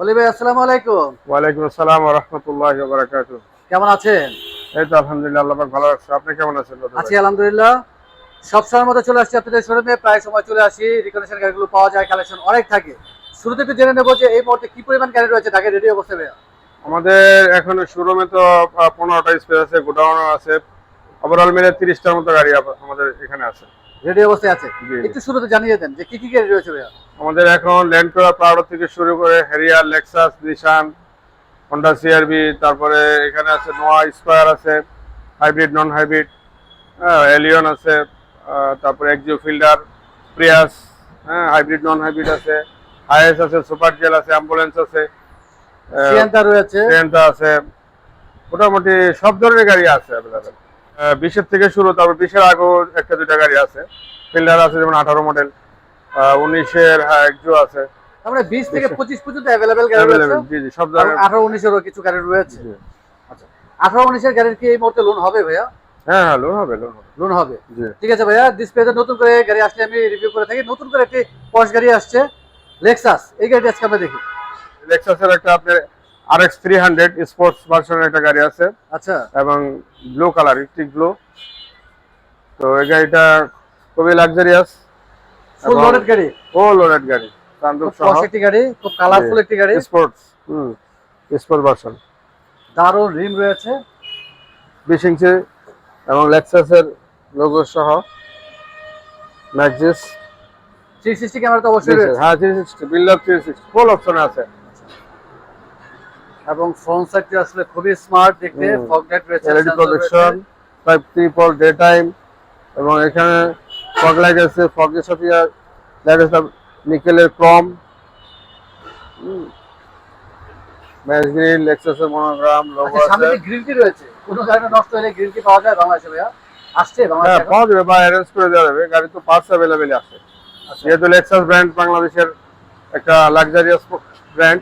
অলি ভাই আসসালামু আলাইকুম। ওয়ালাইকুম আসসালাম রহমতুল্লাহ বারাকাতু কেমন আছেন? এই তো আলহামদুলিল্লাহ আল্লাহ পাক ভালো আছে আপনি কেমন আছেন আছি আলহামদুলিল্লাহ। সব মতো চলে আসছি আপনাদের শোরুমে প্রায় সময় চলে আসি। রিকন্ডিশন গাড়িগুলো পাওয়া যায় কালেকশন অনেক থাকে। শুরুতে একটু জেনে নেব যে এই মুহূর্তে কি পরিমাণ গাড়ি রয়েছে ঢাকা রেডি অবস্থা ভাইয়া? আমাদের এখন শোরুমে তো পনেরোটা স্পেস আছে গোডাউনও আছে। ওভারঅল মিলে তিরিশটার মতো গাড়ি আমাদের এখানে আছে। রেডি অবস্থায় আছে। একটু শুরুতে জানিয়ে দেন যে কি কি গাড়ি রয়েছে ভাইয়া? আমাদের এখন ল্যান্ড ক্রুজার প্রাউডো থেকে শুরু করে Harrier Lexus Nissan Honda CRV তারপরে এখানে আছে নোয়া স্কোয়ার আছে হাইব্রিড নন হাইব্রিড এলিয়ন আছে তারপরে এক্সিও ফিল্ডার প্রিয়াস হ্যাঁ হাইব্রিড নন হাইব্রিড আছে হাইএস আছে সুপার জেল আছে অ্যাম্বুলেন্স আছে রয়েছে। আছে মোটামুটি সব ধরনের গাড়ি আছে অ্যাভেলেবেল বিশের থেকে শুরু তারপর বিশের আগেও একটা দুইটা গাড়ি আছে। ফিল্ডার আছে যেমন আঠারো মডেল উনিশের হ্যাঁ একজো আছে। তারপরে বিশ থেকে পঁচিশ পর্যন্ত অ্যাভেলেবেল গাড়ি রয়েছে। জি জি সব ধরনের আঠারো উনিশেরও কিছু গাড়ি রয়েছে। জি। আঠারো উনিশের গাড়ির কি এই মুহূর্তে লোন হবে ভাইয়া? হ্যাঁ হ্যাঁ লোন হবে লোন হবে। লোন হবে। ঠিক আছে ভাইয়া ডিসপ্লেতে নতুন করে গাড়ি আসলে আমি রিভিউ করে থাকি। নতুন করে একটি পশ গাড়ি আসছে লেক্সাস এই গাড়িটি আজকে আমরা দেখি। লেক্সাসের একটা আপনার R X three hundred sports ভার্সনের একটা গাড়ি আছে। আচ্ছা। এবং ব্লু কালার ইলেকট্রিক ব্লু তো এই গাড়িটা খুবই লাক্সারিয়াস ফুল লোডেড গাড়ি? ও লোডেড গাড়ি। সানরুফ সহ একটি গাড়ি খুব কালারফুল একটি গাড়ি। স্পোর্টস হুম স্পোর্ট ভার্সন দারুণ রিম রয়েছে। বিশ ইঞ্চি এবং লেক্সাসের লোগো সহ ম্যাক্সিস ক্যামেরা তো অবশ্যই রয়েছে। হ্যাঁ ফুল অপশন আছে। এবং ফ্রন্ট সাইডটি আসলে খুবই স্মার্ট দেখতে হুম। ফগ লাইট রয়েছে LED projection for day time এবং এখানে ফগ লাইট আছে লাইট আছে নিকেলের ক্রম। ম্যাচ গ্রিল লেক্সাসের মনোগ্রাম লোগো আচ্ছা সামনে আছে। যে রয়েছে কোনো গাড়িটা নষ্ট হলে গ্রিলটি পাওয়া যায় বাংলাদেশে ভাইয়া? আসছে হ্যাঁ বাংলাদেশে? পাওয়া যাবে বা অ্যারেঞ্জ করে দেওয়া যাবে। গাড়ি তো পার্টস অ্যাভেলেবেল আছে। আচ্ছা। যেহেতু লেক্সাস ব্র্যান্ড বাংলাদেশের একটা লাক্সারিয়াস ব্র্যান্ড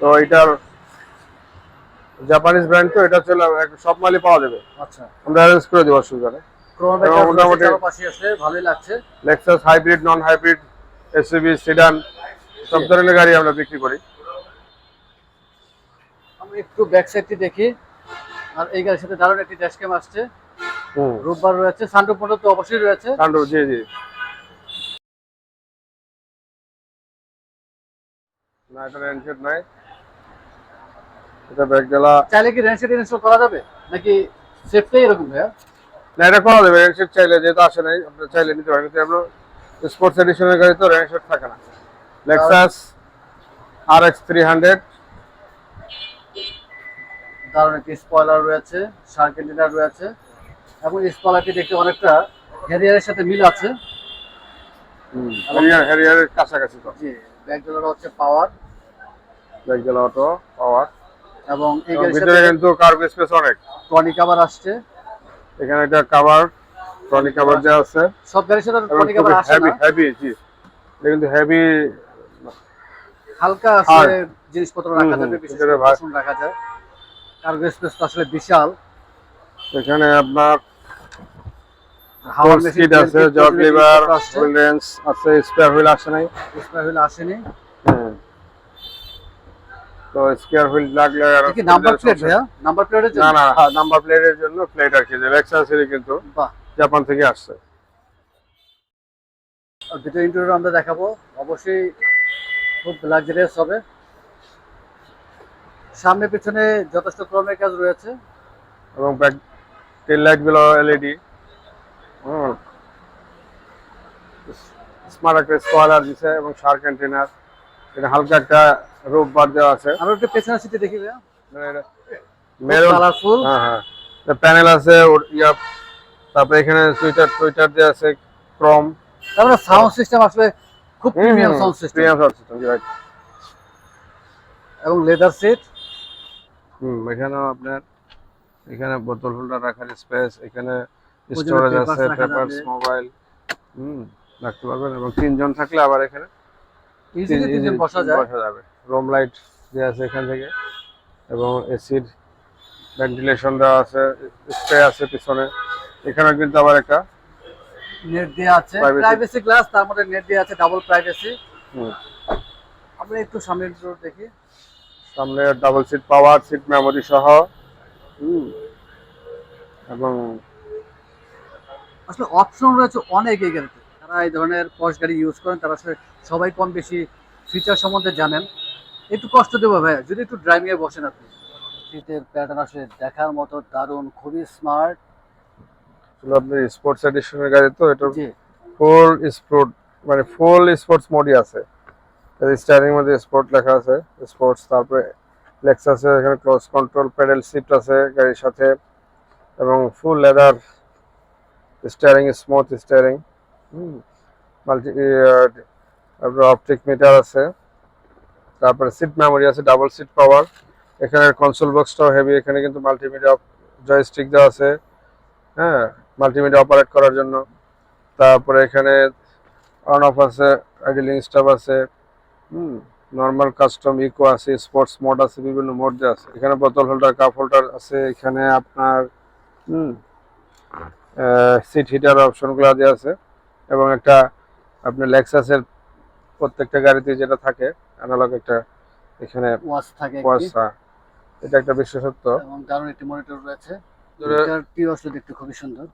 তো এটার জাপানিজ ব্র্যান্ড তো এটা চলে সব মালই পাওয়া যাবে। আচ্ছা। আমরা অ্যারেঞ্জ করে দেবো অসুবিধা নেই মোটামুটি- ভালোই লাগছে। Lexus hybrid non hybrid SEB sedan সব ধরনের গাড়ি আমরা বিক্রি করি। আমি একটু ব্যাক সাইডটি দেখি। আর এই গাড়ির সাথে দারুণ একটি ড্যাশ ক্যাম আসছে। রোববার রয়েছে সানরুফ মোটর তো অবশ্যই রয়েছে। কান্ড জি জি। না এটা রেনশেড নাই। এটা গেলা চাইলে কি রেনশেড ইনস্টল করা যাবে? নাকি সেফটাই এরকম ভাইয়া? না এটা করা যাবে রেনশেড চাইলে যেহেতু আসে নাই আপনি চাইলে নিতে পারেন কিন্তু আপনার স্পোর্টস এডিশনের গাড়ি তো রেনশেড থাকে না। Lexus R X three hundred দারুণ একটি স্পয়লার রয়েছে শার্ক এন্টিনার রয়েছে এবং স্পয়লারটি দেখতে অনেকটা হ্যারিয়ারের সাথে মিল আছে। হ্যারিয়ারের কাছাকাছি তো। জি হচ্ছে পাওয়ার ব্যাগ গেলা অটো পাওয়ার এবং এই গাড়ির ভিতরে কিন্তু কার্গো স্পেস অনেক। টনি কাভার আসছে। এখানে একটা কাভার ট্রলি কাভার যা আছে। সব গাড়ির সাথে tonneau cover heavy heavy heavy জি। এটা কিন্তু হেভি হালকা Hard. জিনিসপত্র রাখা যাবে বিশেষ রাখা যায়। কার্গো স্পেস আসলে বিশাল। এখানে আপনার হাওয়ার সিট আছে জগ লিভার হুইল রেঞ্জ আছে স্পেয়ার হুইল আসে নাই। স্পেয়ার হুইল আসেনি। হ্যাঁ। তো হুইল লাগলে আর কি নাম্বার প্লেট ভাইয়া? নাম্বার প্লেটের না জন্য? না নাম্বার প্লেটের জন্য প্লেট আর কি যে লেক্সাসেরই কিন্তু জাপান থেকে আসছে। ভিতরে ইন্টারভিউ আমরা দেখাবো। অবশ্যই খুব লাক্সারিয়াস হবে। সামনে পিছনে যথেষ্ট ক্রমের কাজ রয়েছে। এবং ব্যাক টেল লাইটগুলো এলইডি স্মার্ট একটা স্পয়লার দিছে এবং শার্ক কন্টেনার এটা হালকা একটা রূপ বার দেওয়া আছে। আমরা একটু পেছনের সিটে দেখি মেরুন কালারফুল হ্যাঁ হ্যাঁ। প্যানেল আছে ইয়া তারপরে এখানে সুইটার টুইটার দেওয়া আছে ক্রম তারপরে সাউন্ড সিস্টেম আসলে খুব premium sound system premium sound system right এবং লেদার সিট হুম এখানেও আপনার এখানে বোতল হোল্ডার রাখার স্পেস এখানে স্টোরেজ আছে পেপারস মোবাইল হুম রাখতে পারবেন এবং তিনজন থাকলে আবার এখানে ইজিলি তিনজন বসা যায়। বসা যাবে। রুম লাইট যে আছে এখান থেকে এবং এসির ভেন্টিলেশন দেওয়া আছে স্প্রে আছে পিছনে। এখানে কিন্তু আবার একটা নেট দেওয়া আছে প্রাইভেসি গ্লাস তার মধ্যে নেট দেওয়া আছে ডাবল প্রাইভেসি আমরা একটু সামনের ডোর দেখি। সামনে double seat power seat memory সহ। হুম, এবং আসলে অপশন রয়েছে অনেক এই গাড়িতে যারা এই ধরনের পশ গাড়ি ইউজ করেন তারা সবাই কম বেশি ফিচার সম্বন্ধে জানেন। একটু কষ্ট দেবো ভাইয়া যদি একটু ড্রাইভিং এ বসেন আপনি। সিটের প্যাটার্ন আসলে দেখার মতো দারুণ খুবই স্মার্ট আসলে আপনার স্পোর্টস এডিশনের গাড়ি তো এটা ফুল স্পোর্ট মানে ফুল স্পোর্টস মোডই আছে। স্টারিং মধ্যে স্পোর্ট লেখা আছে স্পোর্টস তারপরে লেক্সাসের এখানে ক্লোজ কন্ট্রোল প্যাডেল সিট আছে গাড়ির সাথে এবং full leather steering smooth steering multi তারপরে অপটিক মিটার আছে। তারপরে সিট মেমোরি আছে ডাবল সিট পাওয়ার এখানে কনসোল বক্সটাও হেভি এখানে কিন্তু মাল্টিমিডিয়া জয়স্টিক দেওয়া আছে। হ্যাঁ মাল্টিমিডিয়া অপারেট করার জন্য। তারপরে এখানে অন অফ আছে আইডলিং স্টাফ আছে। হুম নর্মাল কাস্টম ইকো আছে স্পোর্টস মোড আছে, বিভিন্ন মোড দেওয়া আছে। এখানে বোতল হোল্ডার কাপ হোল্ডার আছে, এখানে আপনার, হুম সিট হিটার অপশনগুলো দেওয়া আছে। এবং একটা আপনার লেক্সাসের প্রত্যেকটা গাড়িতে যেটা থাকে অ্যানালগ একটা এখানে ওয়াচ থাকে একটি, কুয়াশা এটা একটা বিশেষত্ব এবং দারুণ একটি মনিটর রয়েছে। মিটারটি আসলে দেখতে খুবই সুন্দর।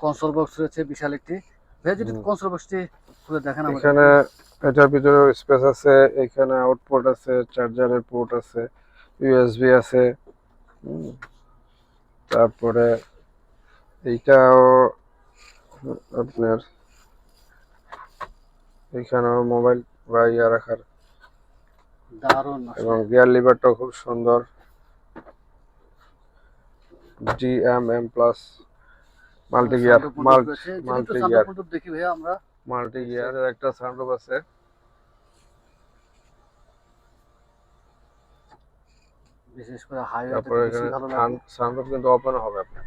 কনসোল বক্স রয়েছে বিশাল একটি। যদি কনসোল বক্সটি খুলে দেখেন আমাদের। এখানে এটার ভিতরে স্পেস আছে এখানে আউটপুট আছে চার্জারের পোর্ট আছে ইউএসবি আছে। তারপরে এইটাও আপনার এখানেও মোবাইল বা ইয়া রাখার। দারুণ এবং গিয়ার লিভারটাও খুব সুন্দর। DMM plus multi gear multi gear দেখি ভাইয়া আমরা। মাল্টি গিয়ারের একটা সাউন্ড আছে। বিশেষ করে হাইওয়ে তারপরে বেশি ভালো লাগে। কিন্তু ওপেন হবে আপনার।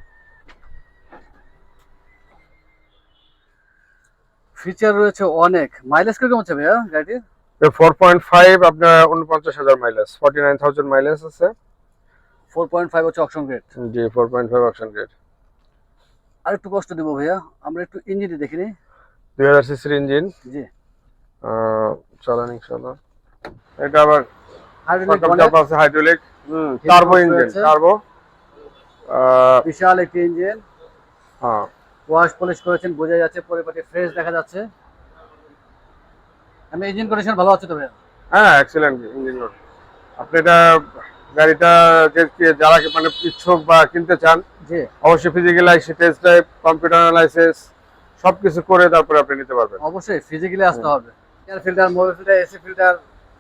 ফিচার রয়েছে অনেক। মাইলেজ কীরকম হচ্ছে ভাইয়া গাড়িটির? ফোর পয়েন্ট ফাইভ আপনার উনপঞ্চাশ হাজার mileage forty nine thousand mileage আছে। ফোর পয়েন্ট ফাইভ হচ্ছে option grade G four point five option grade আর একটু কষ্ট দেবো ভাইয়া আমরা একটু ইঞ্জিনটি দেখি নি দুই হাজার সিসির ইঞ্জিন জি। চালান ইনশাল্লাহ এটা আবার হাইড্রোলিক আছে টার্বো ইঞ্জিন। টার্বো বিশাল একটি ইঞ্জিন হ্যাঁ। ওয়াশ পলিশ করেছেন বোঝা যাচ্ছে পরিপাটি ফ্রেশ দেখা যাচ্ছে। আমি ইঞ্জিন কন্ডিশন ভালো আছে তো ভাইয়া? হ্যাঁ এক্সেলেন্ট ইঞ্জিন আপনি এটা গাড়িটা যে যারা মানে ইচ্ছুক বা কিনতে চান জি। অবশ্যই physical licence test drive computer licence সবকিছু করে তারপরে আপনি নিতে পারবেন। অবশ্যই ফিজিক্যালি আসতে হবে। Air filter mobile filter AC filter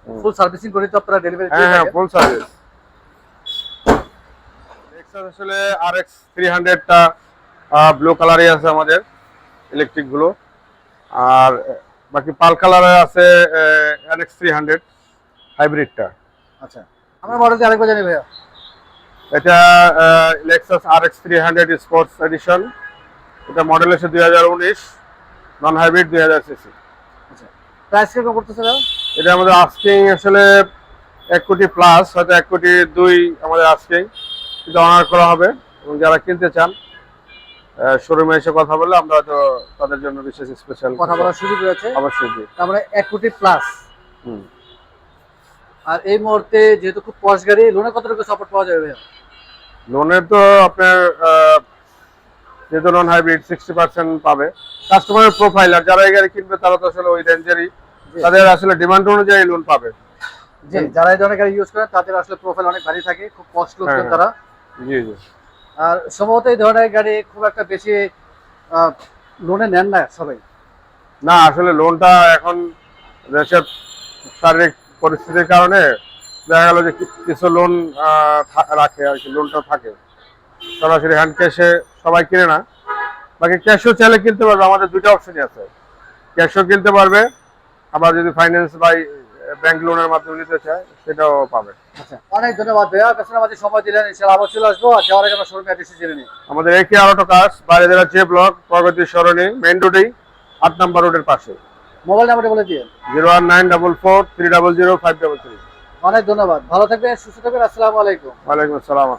full servicing করে তো আপনারা ডেলিভারি হ্যাঁ হ্যাঁ ফুল সার্ভিস নেক্সাস আসলে আরএক্স থ্রি হান্ড্রেডটা ব্লু কালারই আছে আমাদের ইলেকট্রিকগুলো আর বাকি পাল কালারে আছে আরএক্স থ্রি হান্ড্রেড হাইব্রিডটা আচ্ছা আমরা মডেলটি আরেকবার জানি ভাইয়া। এটা Lexus RX three hundred sports edition এটা মডেল হচ্ছে দুই হাজার উনিশ নন হাইব্রিড দুই হাজার সিসি প্রাইস কীরকম করতেছে এটা আমাদের আস্কিং আসলে এক কোটি প্লাস হয়তো এক কোটি দুই আমাদের আস্কিং কিন্তু অনার করা হবে এবং যারা কিনতে চান শোরুমে এসে কথা বলে আমরা হয়তো তাদের জন্য বিশেষ স্পেশাল কথা বলার সুযোগ রয়েছে। অবশ্যই জি তার মানে এক কোটি প্লাস আর এই মুহূর্তে যেহেতু খুব পশ গাড়ি লোনে কত টাকা সাপোর্ট পাওয়া যাবে লোনের তো আপনার যেহেতু নন হাইব্রিড সিক্সটি পার্সেন্ট পাবে। কাস্টমারের প্রোফাইল আর যারা এই গাড়ি কিনবে তারা তো আসলে ওই রেঞ্জেরই। তাদের আসলে ডিমান্ড অনুযায়ী লোন পাবে। জি যারা এই ধরনের গাড়ি ইউজ করেন তাদের আসলে প্রোফাইল অনেক ভারী থাকে খুব কষ্ট হ্যাঁ, হ্যাঁ। তারা। জি জি। আর সম্ভবত এই ধরনের গাড়ি খুব একটা বেশি লোনে নেন না সবাই। না, আসলে লোনটা এখন দেশের শারীরিক পরিস্থিতির কারণে দেখা গেল যে কিছু লোন রাখে আর কি লোনটা থাকে। সরাসরি হ্যান্ড ক্যাশে সবাই কিনে না। বাকি ক্যাশও চাইলে কিনতে পারবে, আমাদের দুটো অপশনই আছে। ক্যাশও কিনতে পারবে, আবার যদি ফাইন্যান্স বা ব্যাংক লোনের মাধ্যমে নিতে চায় সেটাও পাবে। আচ্ছা অনেক ধন্যবাদ ভাইয়া। পেছনে মাঝে সময় দিলেন ইনশাআল্লাহ আবার চলে আসব। আর যাওয়ার আগে আমরা শোরুমে অ্যাড্রেস জেনে নিই। আমাদের একে আরও কাজ বাইরে যে ব্লক প্রগতি সরণি মেইন রোডেই আট নম্বর রোডের পাশে। মোবাইল নাম্বারটা বলে দিয়ে zero one nine double four three double zero five double three অনেক ধন্যবাদ। ভালো থাকবেন সুস্থ থাকবেন। আসসালামু আলাইকুম। ওয়ালাইকুম আসসালাম।